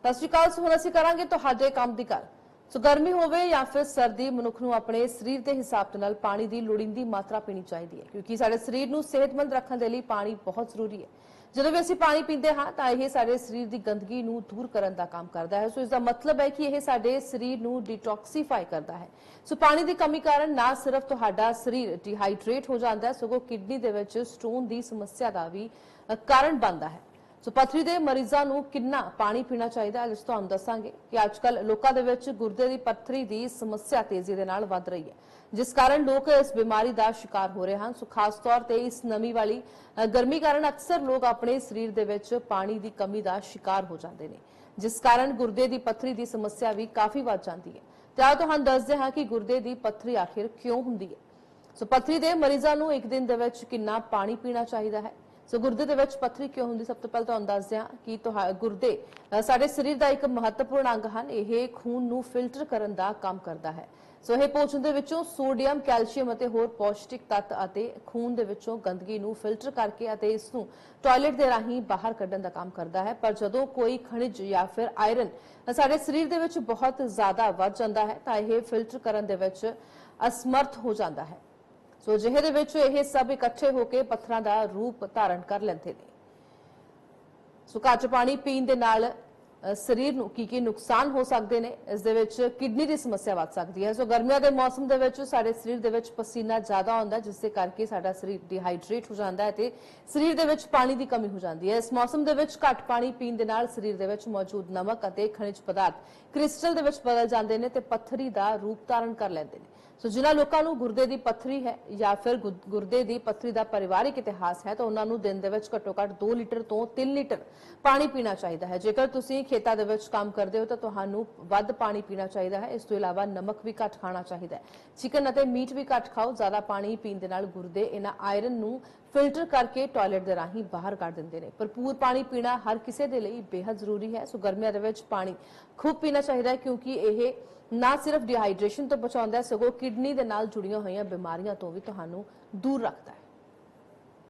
ਸਤਿ ਸ਼੍ਰੀ ਅਕਾਲ ਹੁਣ ਅਸੀਂ ਕਰਾਂਗੇ ਤੁਹਾਡੇ ਕੰਮ ਦੀ ਗੱਲ। ਸੋ ਗਰਮੀ ਹੋਵੇ ਜਾਂ ਫਿਰ ਸਰਦੀ, ਮਨੁੱਖ ਨੂੰ ਆਪਣੇ ਸਰੀਰ ਦੇ ਹਿਸਾਬ ਦੇ ਨਾਲ ਪਾਣੀ ਦੀ ਲੋੜੀਂਦੀ ਮਾਤਰਾ ਪੀਣੀ ਚਾਹੀਦੀ ਹੈ, ਕਿਉਂਕਿ ਸਾਡੇ ਸਰੀਰ ਨੂੰ ਸਿਹਤਮੰਦ ਰੱਖਣ ਦੇ ਲਈ ਪਾਣੀ ਬਹੁਤ ਜ਼ਰੂਰੀ ਹੈ। ਜਦੋਂ ਵੀ ਅਸੀਂ ਪਾਣੀ ਪੀਂਦੇ ਹਾਂ, ਤਾਂ ਇਹ ਸਾਡੇ ਸਰੀਰ ਦੀ ਗੰਦਗੀ ਨੂੰ ਦੂਰ ਕਰਨ ਦਾ ਕੰਮ ਕਰਦਾ ਹੈ। ਸੋ ਇਸ ਦਾ ਮਤਲਬ ਹੈ ਕਿ ਇਹ ਸਾਡੇ ਸਰੀਰ ਨੂੰ ਡਿਟੌਕਸੀਫਾਈ ਕਰਦਾ ਹੈ। ਸੋ ਪਾਣੀ ਦੀ ਕਮੀ ਕਾਰਨ ਨਾ ਸਿਰਫ ਤੁਹਾਡਾ ਸਰੀਰ ਡਿਹਾਈਡਰੇਟ ਹੋ ਜਾਂਦਾ ਹੈ, ਸਗੋਂ ਕਿਡਨੀ ਦੇ ਵਿੱਚ ਸਟੋਨ ਦੀ ਸਮੱਸਿਆ ਦਾ ਵੀ ਕਾਰਨ ਬਣਦਾ ਹੈ। ਸੋ ਪਥਰੀ ਦੇ ਮਰੀਜ਼ਾਂ ਨੂੰ ਕਿੰਨਾ ਪਾਣੀ ਪੀਣਾ ਚਾਹੀਦਾ ਹੈ ਜਿਸ ਤੁਹਾਨੂੰ ਦੱਸਾਂਗੇ ਕਿ ਅੱਜਕੱਲ ਲੋਕਾਂ ਦੇ ਵਿੱਚ ਗੁਰਦੇ ਦੀ ਪੱਥਰੀ ਦੀ ਸਮੱਸਿਆ ਤੇਜ਼ੀ ਦੇ ਨਾਲ ਵੱਧ ਰਹੀ ਹੈ, ਜਿਸ ਕਾਰਨ ਲੋਕ ਇਸ ਬਿਮਾਰੀ ਦਾ ਸ਼ਿਕਾਰ ਹੋ ਰਹੇ ਹਨ। ਸੋ ਖਾਸ ਤੌਰ ਤੇ ਇਸ ਨਮੀ ਵਾਲੀ ਗਰਮੀ ਕਾਰਨ ਅਕਸਰ ਲੋਕ ਆਪਣੇ ਸਰੀਰ ਦੇ ਵਿੱਚ ਪਾਣੀ ਦੀ ਕਮੀ ਦਾ ਸ਼ਿਕਾਰ ਹੋ ਜਾਂਦੇ ਨੇ, ਜਿਸ ਕਾਰਨ ਗੁਰਦੇ ਦੀ ਪੱਥਰੀ ਦੀ ਸਮੱਸਿਆ ਵੀ ਕਾਫੀ ਵੱਧ ਜਾਂਦੀ ਹੈ। ਤੇ ਆਓ ਤੁਹਾਨੂੰ ਦੱਸਦੇ ਹਾਂ ਕਿ ਗੁਰਦੇ ਦੀ ਪੱਥਰੀ ਆਖਿਰ ਕਿਉਂ ਹੁੰਦੀ ਹੈ। ਸੋ ਪੱਥਰੀ ਦੇ ਮਰੀਜ਼ਾਂ ਨੂੰ ਇੱਕ ਦਿਨ ਦੇ ਵਿੱਚ ਕਿੰਨਾ ਪਾਣੀ ਪੀਣਾ ਚਾਹੀਦਾ ਹੈ? ਸੋ ਗੁਰਦੇ ਦੇ ਵਿੱਚ ਪੱਥਰੀ ਕਿਉਂ ਹੁੰਦੀ? ਸਭ ਤੋਂ ਪਹਿਲਾਂ ਤੁਹਾਨੂੰ ਦੱਸਦੇ ਹਾਂ ਕਿ ਤੁਹਾ ਗੁਰਦੇ ਸਾਡੇ ਸਰੀਰ ਦਾ ਇੱਕ ਮਹੱਤਵਪੂਰਨ ਅੰਗ ਹਨ। ਇਹ ਖੂਨ ਨੂੰ ਫਿਲਟਰ ਕਰਨ ਦਾ ਕੰਮ ਕਰਦਾ ਹੈ। ਸੋ, ਇਹ ਭੋਜਨ ਦੇ ਵਿੱਚੋਂ ਸੋਡੀਅਮ, ਕੈਲਸ਼ੀਅਮ ਅਤੇ ਹੋਰ ਪੌਸ਼ਟਿਕ ਤੱਤ ਅਤੇ ਖੂਨ ਦੇ ਵਿੱਚੋਂ ਗੰਦਗੀ ਨੂੰ ਫਿਲਟਰ ਕਰਕੇ ਅਤੇ ਇਸ ਨੂੰ ਟਾਇਲਟ ਦੇ ਰਾਹੀਂ ਬਾਹਰ ਕੱਢਣ ਦਾ ਕੰਮ ਕਰਦਾ ਹੈ। ਪਰ ਜਦੋਂ ਕੋਈ ਖਣਿਜ ਜਾਂ ਫਿਰ ਆਇਰਨ ਸਾਡੇ ਸਰੀਰ ਦੇ ਵਿੱਚ ਬਹੁਤ ਜ਼ਿਆਦਾ ਵੱਧ ਜਾਂਦਾ ਹੈ, ਤਾਂ ਇਹ ਫਿਲਟਰ ਕਰਨ ਦੇ ਵਿੱਚ ਅਸਮਰਥ ਹੋ ਜਾਂਦਾ ਹੈ। ਸੋ ਜਿਹੇ ਦੇ ਵਿੱਚ ਇਹ ਸਭ ਇਕੱਠੇ ਹੋ ਕੇ ਪੱਥਰਾਂ ਦਾ ਰੂਪ ਧਾਰਨ ਕਰ ਲੈਂਦੇ ਨੇ। ਸੋ ਘੱਟ ਪਾਣੀ ਪੀਣ ਦੇ ਨਾਲ ਸਰੀਰ ਨੂੰ ਕੀ ਕੀ ਨੁਕਸਾਨ ਹੋ ਸਕਦੇ ਨੇ ਇਸ ਦੇ ਵਿੱਚ ਕਿਡਨੀ ਦੀ ਸਮੱਸਿਆ ਵੱਧ ਸਕਦੀ ਹੈ। ਸੋ ਗਰਮੀਆਂ ਦੇ ਮੌਸਮ ਦੇ ਵਿੱਚ ਸਾਡੇ ਸਰੀਰ ਦੇ ਵਿੱਚ ਪਸੀਨਾ ਜ਼ਿਆਦਾ ਆਉਂਦਾ ਹੈ, ਜਿਸ ਦੇ ਕਰਕੇ ਸਾਡਾ ਸਰੀਰ ਡਿਹਾਈਡਰੇਟ ਹੋ ਜਾਂਦਾ ਹੈ ਤੇ ਸਰੀਰ ਦੇ ਵਿੱਚ ਪਾਣੀ ਦੀ ਕਮੀ ਹੋ ਜਾਂਦੀ ਹੈ। ਇਸ ਮੌਸਮ ਦੇ ਵਿੱਚ ਘੱਟ ਪਾਣੀ ਪੀਣ ਦੇ ਨਾਲ ਸਰੀਰ ਦੇ ਵਿੱਚ ਮੌਜੂਦ ਨਮਕ ਅਤੇ ਖਣਿਜ ਪਦਾਰਥ ਕ੍ਰਿਸਟਲ ਦੇ ਵਿੱਚ ਬਦਲ ਜਾਂਦੇ ਨੇ ਤੇ ਪੱਥਰੀ ਦਾ ਰੂਪ ਧਾਰਨ ਕਰ ਲੈਂਦੇ ਨੇ। ਸੋ ਜਿਨ੍ਹਾਂ ਲੋਕਾਂ ਨੂੰ ਗੁਰਦੇ ਦੀ ਪੱਥਰੀ ਹੈ ਜਾਂ ਫਿਰ ਗੁਰਦੇ ਦੀ ਪੱਥਰੀ ਦਾ ਪਰਿਵਾਰਿਕ ਇਤਿਹਾਸ ਹੈ, ਤਾਂ ਉਹਨਾਂ ਨੂੰ ਦਿਨ ਦੇ ਵਿੱਚ ਘੱਟੋ ਘੱਟ 2 ਲੀਟਰ ਤੋਂ 3 ਲੀਟਰ ਪਾਣੀ ਪੀਣਾ ਚਾਹੀਦਾ ਹੈ। ਜੇਕਰ ਤੁਸੀਂ ਖੇਤਾਂ ਦੇ ਵਿੱਚ ਕੰਮ ਕਰਦੇ ਹੋ ਤਾਂ ਤੁਹਾਨੂੰ ਵੱਧ ਪਾਣੀ ਪੀਣਾ ਚਾਹੀਦਾ ਹੈ। ਇਸ ਤੋਂ ਇਲਾਵਾ ਨਮਕ ਵੀ ਘੱਟ ਖਾਣਾ ਚਾਹੀਦਾ ਹੈ। ਚਿਕਨ ਅਤੇ ਮੀਟ ਵੀ ਘੱਟ ਖਾਓ, ਜ਼ਿਆਦਾ ਪਾਣੀ ਪੀਣ ਦੇ ਨਾਲ ਗੁਰਦੇ ਇਹਨਾਂ ਆਇਰਨ ਨੂੰ ਫਿਲਟਰ ਕਰਕੇ ਟਾਇਲਟ ਦੇ ਰਾਹੀਂ ਬਾਹਰ ਕੱਢ ਦਿੰਦੇ ਨੇ। ਭਰਪੂਰ ਪਾਣੀ ਪੀਣਾ ਹਰ ਕਿਸੇ ਦੇ ਲਈ ਬੇहद ਜ਼ਰੂਰੀ ਹੈ। ਸੋ ਗਰਮੀਆਂ ਦੇ ਵਿੱਚ ਪਾਣੀ ਖੂਬ ਪੀਣਾ ਚਾਹੀਦਾ ਹੈ ਕਿਉਂਕਿ ਇਹ ਨਾ ਸਿਰਫ ਡਿਹਾਈਡਰੇਸ਼ਨ ਤੋਂ ਬਚਾਉਂਦਾ ਹੈ, ਸਗੋਂ ਕਿਡਨੀ ਦੇ ਨਾਲ ਜੁੜੀਆਂ ਹੋਈਆਂ ਬਿਮਾਰੀਆਂ ਤੋਂ ਵੀ ਤੁਹਾਨੂੰ ਦੂਰ ਰੱਖਦਾ ਹੈ।